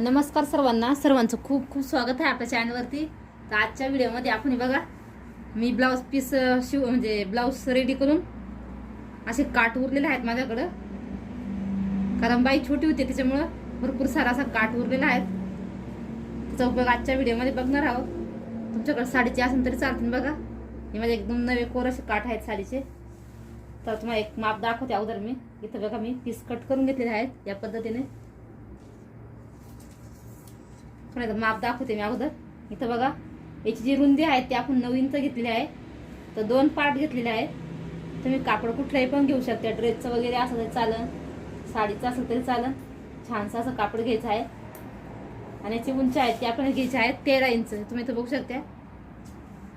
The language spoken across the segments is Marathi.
नमस्कार सर्वांना. सर्वांचं खूप खूप स्वागत आहे आपल्या चॅनलवरती तर आजच्या व्हिडिओमध्ये आपण बघा मी ब्लाऊज पीस शिव म्हणजे ब्लाऊज रेडी करून असे काट उरलेले आहेत माझ्याकडं. कारण बाई छोटी होती त्याच्यामुळं भरपूर सारा असा काट उरलेला आहे. त्याचा उपयोग आजच्या व्हिडिओमध्ये बघणार आहोत. तुमच्याकडे साडीचे असेल तरी चालतील बघा. हे माझे एकदम नवे कोर असे काठ आहेत साडीचे. तर तुम्हाला एक माप दाखवते अगोदर मी. इथं बघा मी पीस कट करून घेतलेले आहेत या पद्धतीने. पण माप दाखवते मी अगोदर. इथं बघा याची जी रुंदी आहे ती आपण नवीनचं घेतली घेतलेली आहे. तर दोन पार्ट घेतलेले आहेत. तुम्ही कापड कुठलंही पण घेऊ शकता. ड्रेसचं वगैरे असं तरी चालन साडीचं असेल तरी चालन. छानसं असं कापड घ्यायचं आहे. आणि याची उंची आहे ती आपण घ्यायची आहे तेरा इंच. तुम्ही इथं बघू शकता.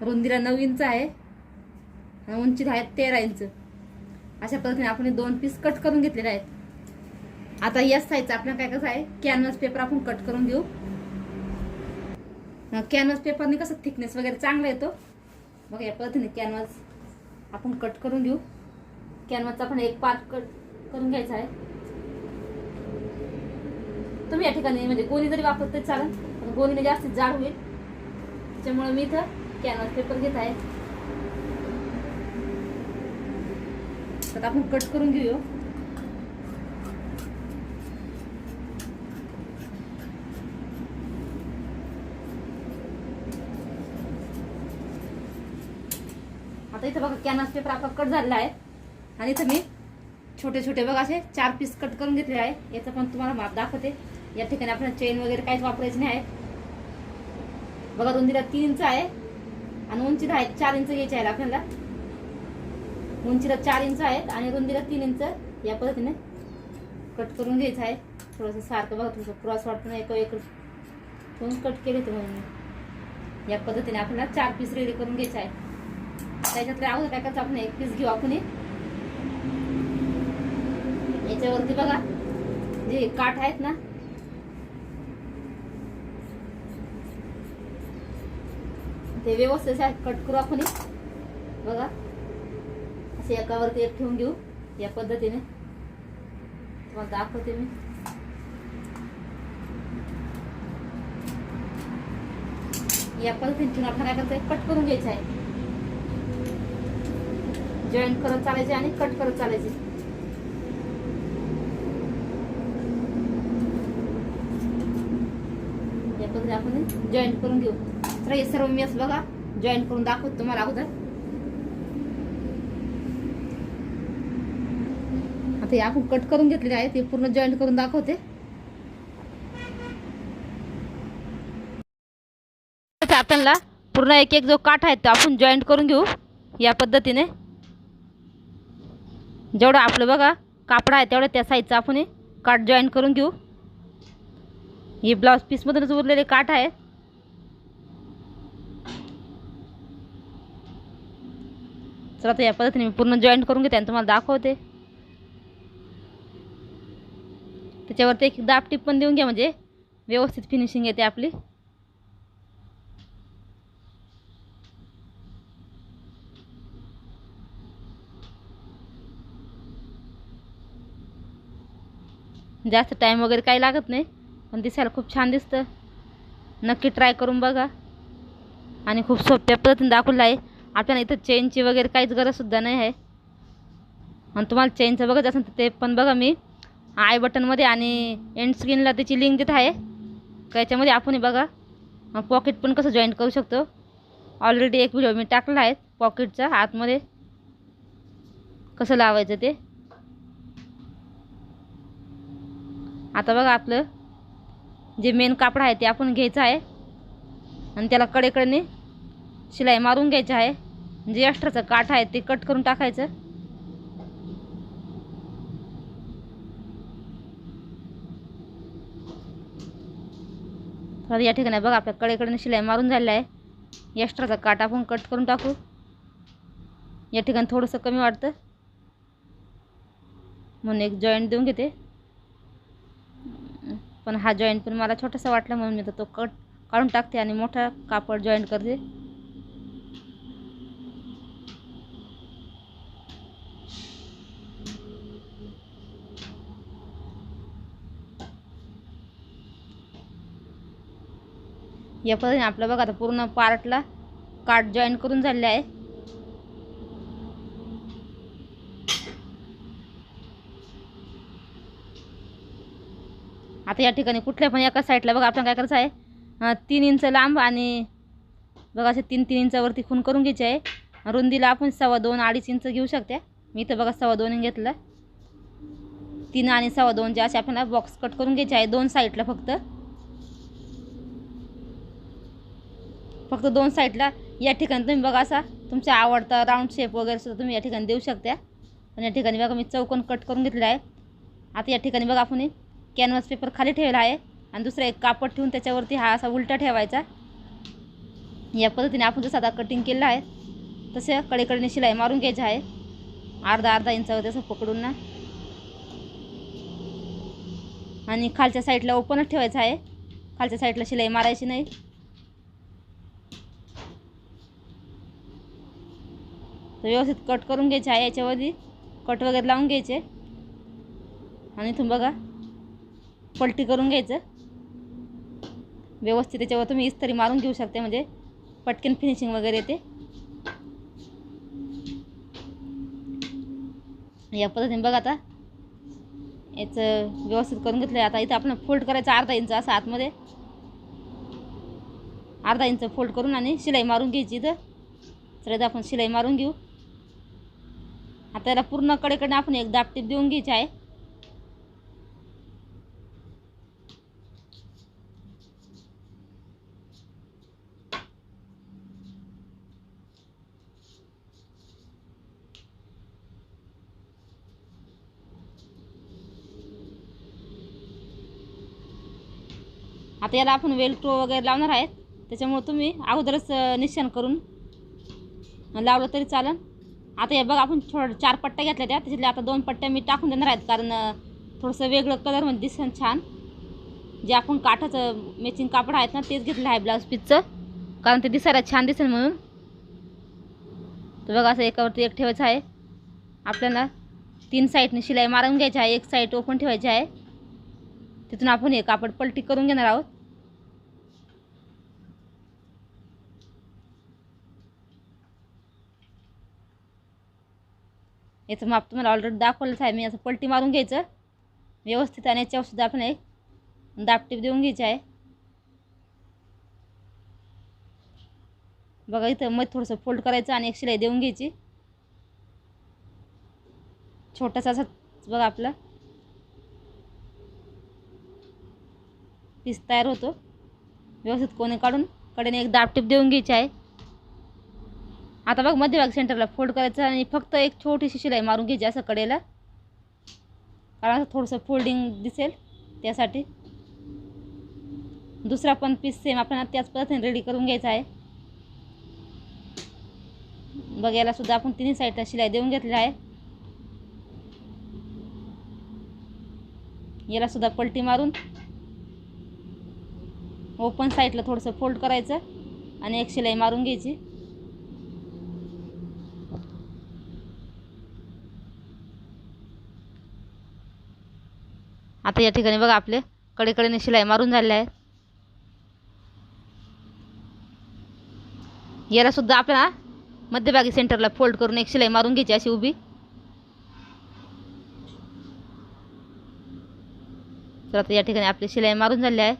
रुंदीला नऊ इंच आहे. आणि उंची आहे तेरा इंच. अशा पद्धतीने आपण दोन पीस कट करून घेतलेले आहेत. आता यस साईजचं आपल्याला काय कसं आहे? कॅनव्हास पेपर आपण कट करून घेऊ. कॅनव्हास पेपरने कसं थिकनेस वगैरे चांगला येतो? बघा या पद्धतीने कॅनव्हास आपण कट करून घेऊ कॅनव्हासचा आपण एक पार्ट कट करून घ्यायचा आहे. तुम्ही या ठिकाणी म्हणजे गोणी जरी वापरत तरी चालेल पण गोणीने जास्तीत जाड होईल. त्याच्यामुळे मी इथं कॅनव्हास पेपर घेत आहे. तर आपण कट करून घेऊ आता इथं बघा कॅनस पेपर आपला कट झालेला आहे. आणि इथं मी छोटे छोटे बघा असे चार पीस कट करून घेतले आहे. याचं पण तुम्हाला माप दाखवते. या ठिकाणी आपण चेन वगैरे काहीच वापरायची नाही आहे. बघा रुंदीला तीन इंच आहे. आणि उंचीला आहे चार इंच घ्यायची आहे आपल्याला. उंचीला चार इंच आहेत आणि रुंदीला तीन इंच या पद्धतीने कट करून घ्यायचं आहे. थोडंसं सारखं बघा थोडंसं क्रॉस वाटतं एक एक कट केले होते म्हणून. मी. या पद्धतीने आपल्याला चार पीस रेडी करून घ्यायचं आहे. त्याच्यात अगोदर काय करायचं आपण एक पीस घेऊ आपण याच्यावरती बघा जे काठ आहेत ना. ते व्यवस्थित कट करू आपण बघा असे एकावरती एक ठेवून घेऊ या पद्धतीने. तुम्हाला दाखवते मी. या पद्धतीने ठेवून आपण काय करायचं कट करून घ्यायचं आहे. जॉईन करत चालायचे आणि कट करत चालायचे. आपण जॉईन करून घेऊ. तर हे सर्व मी असं बघा जॉईन करून दाखवतो तुम्हाला अगोदर. आता हे आपण कट करून घेतलेले आहे ते पूर्ण जॉईन करून दाखवते. आता पूर्ण एक एक जो काठ आहे तो आपण जॉईंट करून घेऊ या पद्धतीने. जेवढं आपलं बघा कापड आहे तेवढं त्या साईजचं आपण काट काठ जॉईन करून घेऊ. हे ब्लाऊज पीसमधूनच उरलेले काठ आहे. चला तर या पद्धतीने मी पूर्ण जॉईंट करून घेते आणि तुम्हाला दाखवते. त्याच्यावरती एक दाब टिप पण देऊन घ्या म्हणजे व्यवस्थित फिनिशिंग येते आपली. जास्त टाईम वगैरे काही लागत नाही. पण दिसायला खूप छान दिसतं. नक्की ट्राय करून बघा. आणि खूप सोप्या पद्धतीने दाखवलं आहे. आपल्याला इथं चेनची वगैरे काहीच गरजसुद्धा नाही आहे. आणि तुम्हाला चेनचं बघत असेल तर ते पण बघा मी. आय बटनमध्ये आणि एंड स्क्रीनला त्याची लिंक देत आहे. का याच्यामध्ये आपण बघा पॉकेट पण कसं जॉईन करू शकतो. ऑलरेडी एक व्हिडिओ मी टाकला आहे पॉकेटचा आतमध्ये. कसं लावायचं ते? आता बघा आपलं जे मेन कापड आहे ते आपण घ्यायचं आहे. आणि त्याला कडेकडेने शिलाई मारून घ्यायची आहे. जे एक्स्ट्राचं काठ आहे ते कट करून टाकायचं. तर या ठिकाणी बघा आपल्या कडेकडेने शिलाई मारून झालेलं आहे. एक्स्ट्राचा काठ आपण कट करून टाकू. या ठिकाणी थोडंसं कमी वाटतं म्हणून एक जॉईंट देऊन घेते. पण हा जॉईंट पण मला छोटासा वाटला म्हणून मी तर तो कट काढून टाकते आणि मोठा कापड जॉईंट करते. या पद्धतीने आपलं बघा आता पूर्ण पार्टला काट जॉईन करून झाले आहे. आता या ठिकाणी कुठल्या पण एका साईडला बघा आपण काय करायचं आहे? तीन इंच लांब आणि बघा असे तीन तीन इंचावरती खून करून घ्यायचे आहे. रुंदीला आपण सव्वा दोन अडीच इंच घेऊ शकते. मी इथं बघा सव्वा दोन घेतलं. तीन आणि सव्वा दोनचे असे आपल्याला बॉक्स कट करून घ्यायचे आहे दोन साईडला फक्त. फक्त दोन साईडला या ठिकाणी तुम्ही बघा असा तुमचा आवडता राऊंड शेप वगैरे सुद्धा तुम्ही या ठिकाणी देऊ शकता. पण या ठिकाणी बघा मी चौकोन कट करून घेतलेला आहे. आता या ठिकाणी बघा आपण कॅनव्हास पेपर खाली ठेवला आहे. आणि दुसरा एक कापड ठेवून त्याच्यावरती हा असा उलटा ठेवायचा. या पद्धतीने आपण जसं आता कटिंग केलं आहे तसे कडेकडेने शिलाई मारून घ्यायची आहे. अर्धा अर्धा इंचावर तसं पकडून ना. आणि खालच्या साईडला ओपनच ठेवायचं आहे. खालच्या साईडला शिलाई मारायची नाही. तर व्यवस्थित कट करून घ्यायचे आहे. याच्यावरती कट वगैरे लावून घ्यायचे. आणि इथून बघा. पलटी करून घ्यायचं. व्यवस्थित त्याच्यावर तुम्ही इस्तरी मारून घेऊ शकता म्हणजे पटकन फिनिशिंग वगैरे येते. या पद्धतीने बघा आता. याचं व्यवस्थित करून घेतलं आता इथं आपण फोल्ड करायचं अर्धा इंच असं आतमध्ये. अर्धा इंच फोल्ड करून आणि शिलाई मारून घ्यायची इथं. तर इथं आपण शिलाई मारून घेऊ. आता याला पूर्ण कडेकडे आपण एक दापटीप देऊन घ्यायची आहे. आता याला आपण वेलक्रो वगैरे लावणार आहेत. त्याच्यामुळे तुम्ही अगोदरच अं, करून लावलं तरी चालेल. आता हे बघा आपण थोडं चार पट्ट्या घेतल्या त्या. त्याच्यातल्या आता दोन पट्ट्या मी टाकून देणार आहेत कारण थोडंसं वेगळं कलरमध्ये दिसेल छान. जे आपण काठाचं मॅचिंग कापड आहेत ना तेच घेतलं आहे ब्लाऊज पीसचं कारण ते दिसायला छान दिसेल म्हणून. तर बघा असं एकावरती एक ठेवायचं आहे. आपल्याला तीन साईडने शिलाई मारून घ्यायची आहे. एक साईड ओपन ठेवायची आहे. तिथून आपण हे कापड पलटी करून घेणार आहोत. याचं माप तुम्हाला ऑलरेडी दाखवलंच आहे. मी असं पलटी मारून घ्यायचं. व्यवस्थित आणि याच्यावर सुद्धा आपण एक दापटीप देऊन घ्यायची आहे. बघा इथं मग थोडंसं फोल्ड करायचं आणि एक शिलाई देऊन घ्यायची. छोटासा असा बघा आपला. पीस तयार होतो. व्यवस्थित कोणी काढून कडेने एक दापटीप देऊन घ्यायची आहे. आता बघ मध्यभाग सेंटरला फोल्ड करायचं आणि फक्त एक छोटीशी शिलाई मारून घ्यायची असं कडेला. कारण असं थोडंसं फोल्डिंग दिसेल त्यासाठी. दुसरा पण पीस सेम आपल्याला त्याच पद्धतीने रेडी करून घ्यायचा आहे. बघ याला सुद्धा आपण तिन्ही साईडला शिलाई देऊन घेतलेली आहे. याला सुद्धा पलटी मारून ओपन साईडला थोडंसं फोल्ड करायचं आणि एक शिलाई मारून घ्यायची. आता या ठिकाणी बघा आपले कडेकडेने शिलाई मारून झालेले आहे याला सुद्धा आपल्याला मध्यभागी सेंटरला फोल्ड करून एक शिलाई मारून घ्यायची अशी उभी. तर आता या ठिकाणी आपली शिलाई मारून झालेली आहे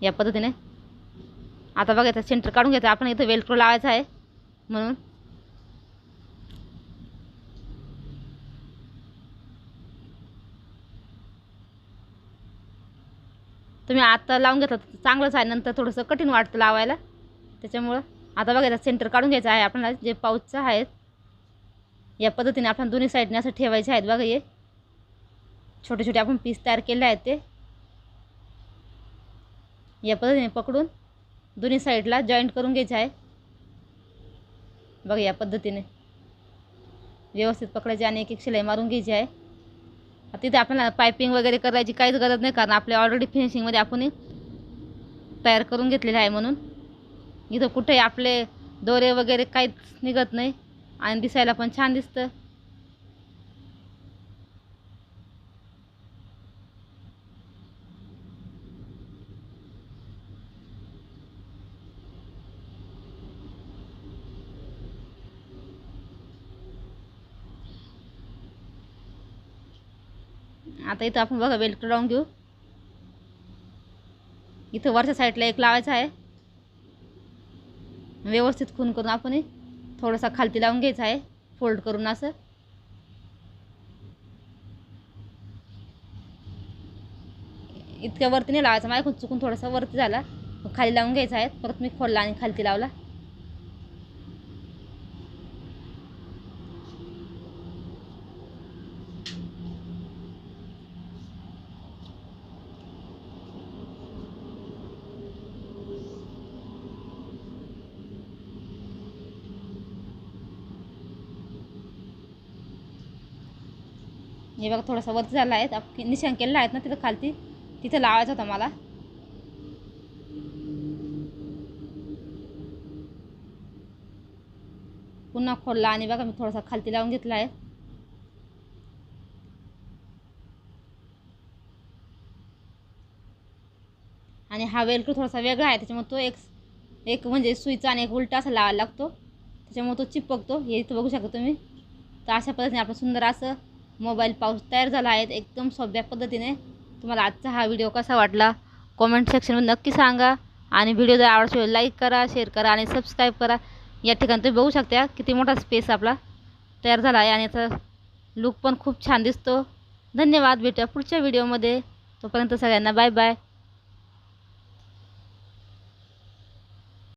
या पद्धतीने. आता बघायचं सेंटर काढून घ्यायचं आपण इथं वेल्क्रो लावायचं आहे म्हणून. तुम्ही आत्ता लावून घेतला चांगलंच आहे. नंतर थोडंसं कठीण वाटतं लावायला. त्याच्यामुळं आता बघा सेंटर काढून घ्यायचं आहे आपल्याला. जे पाऊचचं आहेत या पद्धतीने आपण दोन्ही साईडने असं ठेवायचे आहेत बघा हे. छोटे छोटे आपण पीस तयार केले आहेत ते. या पद्धतीने पकडून दोन्ही साईडला जॉईंट करून घ्यायचे आहे. बघा या पद्धतीने. व्यवस्थित पकडायची आणि एक एक शिलाई मारून घ्यायची आहे. तिथे आपल्याला पायपिंग वगैरे करायची काहीच गरज नाही कारण आपल्या ऑलरेडी फिनिशिंगमध्ये आपण तयार करून घेतलेले आहे म्हणून. इथं कुठेही आपले दोरे वगैरे काहीच निघत नाही. आणि दिसायला पण छान दिसतं. आता इथं आपण बघा वेल्क्रो लावून घेऊ. इथं वरच्या साईडला एक लावायचा आहे. व्यवस्थित खून करून आपण थोडासा खालती लावून घ्यायचा आहे. फोल्ड करून असं. इतक्या वरती नाही लावायचा. माझ्या चुकून थोडासा वरती झाला. खाली लावून घ्यायचा आहे. परत मी खोलला आणि खालती लावला. हे बघा थोडासा वरती झाला आहे. निशान निशाण केलेला आहेत ना तिथं खालती? तिथं लावायचा होता मला. पुन्हा खोलला आणि बघा मी थोडासा खालती लावून घेतला आहे. आणि हा वेलक्रो थोडासा वेगळा आहे. त्याच्यामुळे तो एक एक म्हणजे सुईचा आणि एक उलटा असा लावायला लागतो. त्याच्यामुळे तो चिपकतो. हे इथं बघू शकता तुम्ही. तर अशा पद्धतीने आपलं सुंदर असं मोबाईल पाऊस तयार झाला आहे. एकदम सोप्या पद्धतीने तुम्हाला आजचा हा व्हिडिओ कसा वाटला? कॉमेंट सेक्शनमध्ये नक्की सांगा. आणि व्हिडिओ जर आवडतो लाईक करा शेअर करा आणि सबस्क्राईब करा. या ठिकाणी तुम्ही बघू शकता किती मोठा स्पेस आपला तयार झाला आहे आणि याचा लुक पण खूप छान दिसतो. धन्यवाद. भेटूया पुढच्या व्हिडिओमध्ये तोपर्यंत सगळ्यांना बाय बाय